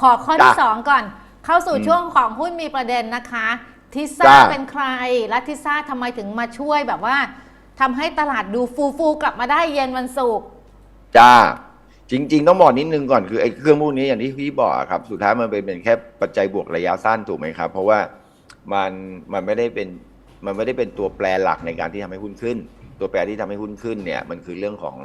ขอข้อที่ จ้ะสองก่อน เข้าสู่อืมช่วงของหุ้นมีประเด็นนะคะทิซ่าจ้ะ เป็นใคร และทิซ่าทำไมถึงมาช่วยแบบว่าทำให้ตลาดดูฟูฟูๆกลับมาได้เย็นวันศุกร์ จ้าจริง ๆ ต้องบอกนิดนึงก่อนคือไอ้เครื่องพวกนี้อย่างที่พี่บอกอะครับ สุดท้ายมันเป็นเป็นแค่ปัจจัยบวกระยะสั้นถูกไหมครับ เพราะว่ามันมันไม่ได้เป็นมันไม่ได้เป็นตัวแปรหลักในการที่ทำให้หุ้นขึ้น ตัวแปรที่ทำให้หุ้นขึ้นเนี่ยมันคือเรื่องของ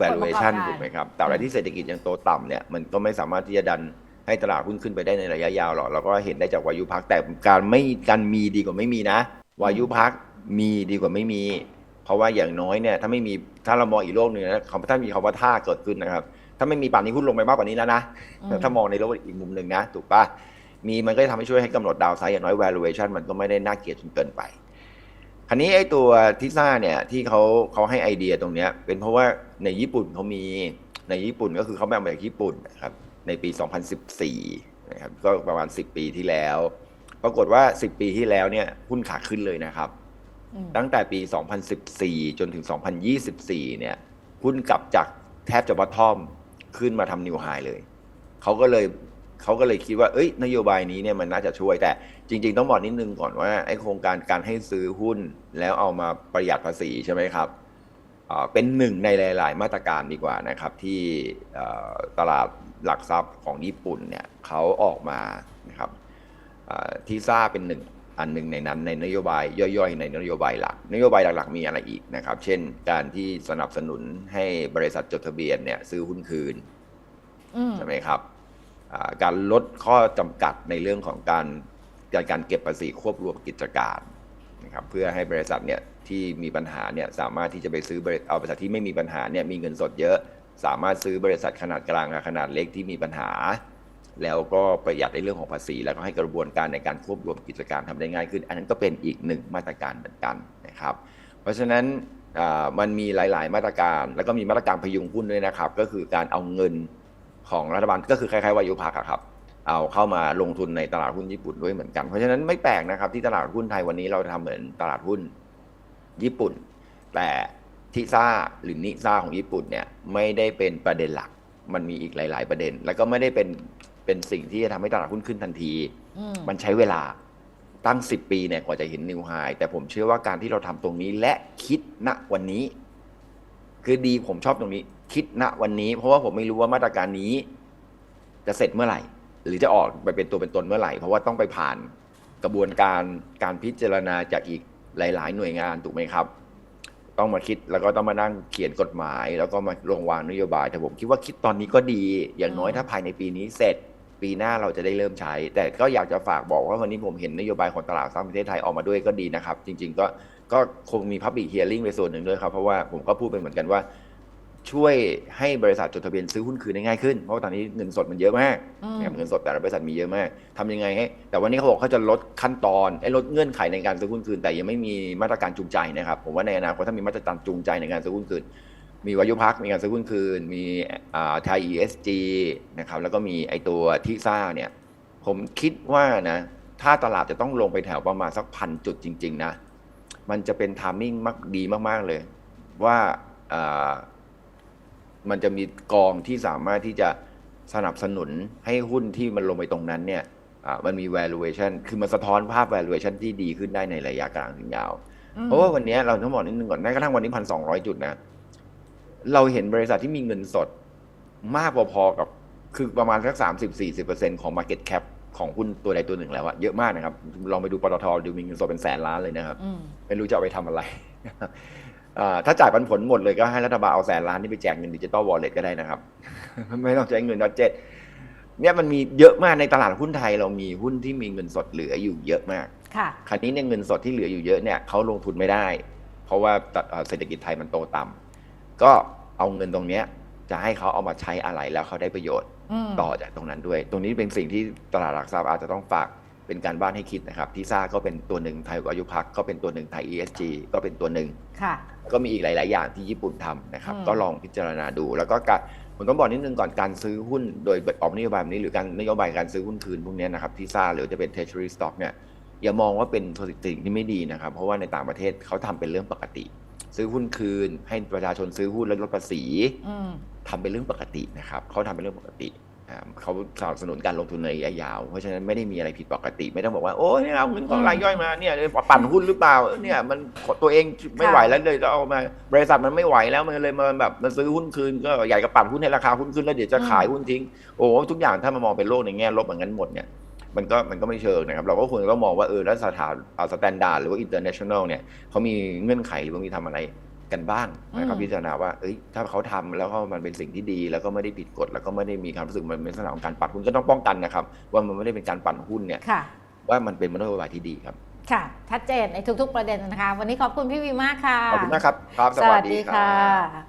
valuation ผลประกอบการถูกไหมครับแต่อะไรที่เศรษฐกิจยังโตต่ำเนี่ยมันก็ไม่สามารถที่จะดัน ให้ตลาดหุ้นขึ้นไปได้ในระยะยาวหรอกเราก็เห็นได้จากวายุพักแต่การไม่การมีดีกว่าไม่มีนะ วายุพักมีดีกว่าไม่มี เพราะว่าอย่างน้อยเนี่ยถ้าไม่มีถ้าเรามองอีกโลกหนึ่งนะคำถ้ามีคำว่าท่าเกิดขึ้นนะครับ ถ้าไม่มีป่านนี้หุ้นลงไปมากกว่านี้แล้วนะอืมถ้ามองในโลกอีกมุมหนึ่งนะถูกปะมีมันก็จะทำให้ช่วยให้กำหนดดาวไซด์อย่างน้อย valuation มันก็ไม่ได้น่าเกลียดจนเกินไปคราวนี้ไอ้ตัวทิซ่าเนี่ยที่เขาเขาให้ไอเดียตรงเนี้ยเป็นเพราะว่าในญี่ปุ่นเขามีในญี่ปุ่นก็คือเขาแบ่งมาจากญี่ปุ่นนะครับ ในปี 2014 นะครับ ก็ประมาณ 10 ปีที่แล้ว ปรากฏว่า 10 ปีที่แล้วเนี่ยหุ้นขาขึ้นเลยนะครับอืมตั้งแต่ปี 2014 จนถึง 2024 เนี่ยหุ้นกลับจากแทบจะบอททอมขึ้นมาทำนิวไฮเลย เขาก็เลยเขาก็เลยคิดว่า เอ้ย นโยบายนี้เนี่ยมันน่าจะช่วย แต่จริง ๆ ต้องบอกนิดนึงก่อนว่าไอ้โครงการการให้ซื้อหุ้นแล้วเอามาประหยัดภาษีใช่ไหมครับอ่า เป็นหนึ่งในหลาย ๆ มาตรการดีกว่านะครับ ที่เอ่อตลาดหลักทรัพย์ของญี่ปุ่นเนี่ยเขาออกมานะครับอ่าที่ซ่าเป็นหนึ่งอันหนึ่งในนั้นในนโยบายย่อยๆ ในนโยบายหลัก นโยบายหลักๆมีอะไรอีกนะครับ เช่น การที่สนับสนุนให้บริษัทจดทะเบียนเนี่ยซื้อหุ้นคืนอืมใช่ไหมครับอ่าการลดข้อจำกัดในเรื่องของการการการเก็บภาษีควบรวมกิจการนะครับเพื่อให้บริษัทเนี่ย ที่มีปัญหาเนี่ยสามารถที่จะไปซื้อบริเอาบริษัทที่ไม่มีปัญหาเนี่ยมีเงินสดเยอะ สามารถซื้อบริษัทขนาดกลางกับขนาดเล็กที่มีปัญหา แล้วก็ประหยัดในเรื่องของภาษี แล้วก็ให้กระบวนการในการควบรวมกิจการทำได้ง่ายขึ้น อันนั้นก็เป็นอีกหนึ่งมาตรการเหมือนกันนะครับ เพราะฉะนั้นมันมีหลาย ๆ มาตรการ แล้วก็มีมาตรการพยุงหุ้นด้วยนะครับ ก็คือการเอาเงินของรัฐบาลก็คือคล้ายๆวายุพักครับ เอาเข้ามาลงทุนในตลาดหุ้นญี่ปุ่นด้วยเหมือนกัน เพราะฉะนั้นไม่แปลกนะครับที่ตลาดหุ้นไทยวันนี้เราทำเหมือนตลาดหุ้น ญี่ปุ่น แต่ทิซ่าหรือนิซ่าของญี่ปุ่นเนี่ยไม่ได้เป็นประเด็นหลัก มันมีอีกหลาย ๆ ประเด็น แล้วก็ไม่ได้เป็นเป็นสิ่งที่จะทำให้ตลาดหุ้นขึ้นทันทีอืมมันใช้เวลาตั้ง 10 ปีเนี่ยกว่าจะเห็นนิวไฮแต่ผมเชื่อว่าการที่เราทำตรงนี้และคิดณวันนี้ คือดีผมชอบตรงนี้ คิดณวันนี้ เพราะว่าผมไม่รู้ว่ามาตรการนี้ จะเสร็จเมื่อไหร่ หรือจะออกไปเป็นตัวเป็นตนเมื่อไหร่ เพราะว่าต้องไปผ่านกระบวนการการพิจารณาจากอีก หลาย ๆ หน่วยงานถูกไหมครับ ต้องมาคิดแล้วก็ต้องมานั่งเขียนกฎหมาย แล้วก็มาลงวางนโยบาย แต่ผมคิดว่าคิดตอนนี้ก็ดี อย่างน้อยอืมถ้าภายในปีนี้เสร็จ ปีหน้าเราจะได้เริ่มใช้ แต่ก็อยากจะฝากบอกว่าวันนี้ผมเห็นนโยบายของตลาดหลักทรัพย์ประเทศไทยออกมาด้วยก็ดีนะครับ จริง ๆ ก็ก็คงมี Public Hearing ไปส่วนหนึ่งด้วยครับเพราะว่าผมก็พูดไปเหมือนกันว่า ช่วยให้บริษัทจดทะเบียนซื้อหุ้นคืนได้ง่ายขึ้น เพราะว่าตอนนี้เงินสดมันเยอะมากอืมนะครับเงินสดแต่ละบริษัทมีเยอะมากทำยังไงให้แต่วันนี้เขาบอกเขาจะลดขั้นตอนไอ้ลดเงื่อนไขในการซื้อหุ้นคืน แต่ยังไม่มีมาตรการจูงใจนะครับผมว่าในอนาคตถ้ามีมาตรการจูงใจในการซื้อหุ้นคืน มีวายุพักมีการซื้อหุ้นคืน มีอ่าไทย ESG นะครับแล้วก็มีไอตัวทิซ่าเนี่ยผมคิดว่านะถ้าตลาดจะต้องลงไปแถวประมาณสักพันจุดจริง ๆ นะ มันจะเป็นทามมิ่งมากดีมากๆเลย ว่าอ่า มันจะมีกองที่สามารถที่จะสนับสนุนให้หุ้นที่มันลงไปตรงนั้นเนี่ยอ่ามันมี valuation คือมันสะท้อนภาพ valuation ที่ดีขึ้นได้ในระยะกลางถึงยาวอืมเพราะว่าวันนี้เราต้องบอกนิดนึงก่อนแม้กระทั่งวันนี้พันสองร้อยจุดนะ เราเห็นบริษัทที่มีเงินสดมากพอๆกับ คือประมาณสักสามสิบสี่สิบเปอร์เซ็นของ Market Cap ของหุ้นตัวใดตัวหนึ่งแล้วอะเยอะมากนะครับ ลองไปดูปตทดูมีเงินสดเป็นแสนล้านเลยนะครับอืมไม่รู้จะเอาไปทำอะไรอ่า ถ้าจ่ายปันผลหมดเลยก็ให้รัฐบาลเอาแสนล้านนี่ไปแจกเงินดิจิตอลวอลเล็ตก็ได้นะครับ ไม่ต้องใช้เงินดอทเจ็ตเนี่ยมันมีเยอะมากในตลาดหุ้นไทยเรามีหุ้นที่มีเงินสดเหลืออยู่เยอะมากค่ะคราวนี้เนี่ยเงินสดที่เหลืออยู่เยอะเนี่ยเขาลงทุนไม่ได้ เพราะว่าตเอ่อเศรษฐกิจไทยมันโตต่ำก็เอาเงินตรงเนี้ยจะให้เขาเอามาใช้อะไรแล้วเขาได้ประโยชน์อืมต่อจากตรงนั้นด้วย ตรงนี้เป็นสิ่งที่ตลาดหลักทรัพย์อาจจะต้องฝาก เป็นการบ้านให้คิดนะครับที่ซ่าก็เป็นตัวหนึ่งไทยอายุพักก็เป็นตัวหนึ่งไทย ESG ก็เป็นตัวหนึ่งค่ะก็มีอีกหลาย ๆ อย่างที่ญี่ปุ่นทำนะครับอืมก็ลองพิจารณาดู แล้วก็การผมต้องบอกนิดนึงก่อนการซื้อหุ้นโดยออกนโยบายแบบนี้หรือการนโยบายการซื้อหุ้นคืนพวกเนี้ยนะครับที่ซ่าหรือจะเป็น treasury stock เนี่ยอย่ามองว่าเป็นสิ่งที่ไม่ดีนะครับ เพราะว่าในต่างประเทศเขาทำเป็นเรื่องปกติ ซื้อหุ้นคืน ให้ประชาชนซื้อหุ้นแล้วลดภาษีอืมทำเป็นเรื่องปกตินะครับเขาทำเป็นเรื่องปกติอ่า เขาสนับสนุนการลงทุนในระยะยาว เพราะฉะนั้นไม่ได้มีอะไรผิดปกติ ไม่ต้องบอกว่า โอ้ยเอาเงินของรายย่อยมาเนี่ยปั่นหุ้นหรือเปล่าเนี่ยมันตัวเองไม่ไหวแล้วเลยจะเอามาบริษัทมันไม่ไหวแล้วมันเลยมาแบบมาซื้อหุ้นคืนก็อยากจะปั่นหุ้นให้ราคาหุ้นขึ้นแล้วเดี๋ยวจะขายหุ้นทิ้งโอ้โหทุกอย่างถ้ามามองเป็นโลกในแง่ลบอย่างนั้นหมดเนี่ยมันก็มันก็ไม่เชิงนะครับ เราก็ควรต้องมองว่าเออแล้วสถานสแตนดาร์ดหรือว่าอินเตอร์เนชั่นแนลเนี่ยเขามีเงื่อนไขหรือว่ามีทำอะไร กันบ้างนะครับอืมพิจารณาว่าเอ้ยถ้าเขาทำแล้วก็มันเป็นสิ่งที่ดี แล้วก็ไม่ได้ผิดกฎแล้วก็ไม่ได้มีความรู้สึกมันเป็นลักษณะของการปั่นหุ้นก็ต้องป้องกันนะครับ ว่ามันไม่ได้เป็นการปั่นหุ้นเนี่ยค่ะว่ามันเป็นมโนโยบายที่ดีครับค่ะชัดเจนในทุกๆประเด็นนะคะ วันนี้ขอบคุณพี่วีมากค่ะขอบคุณมากครับครับ สวัสดีค่ะ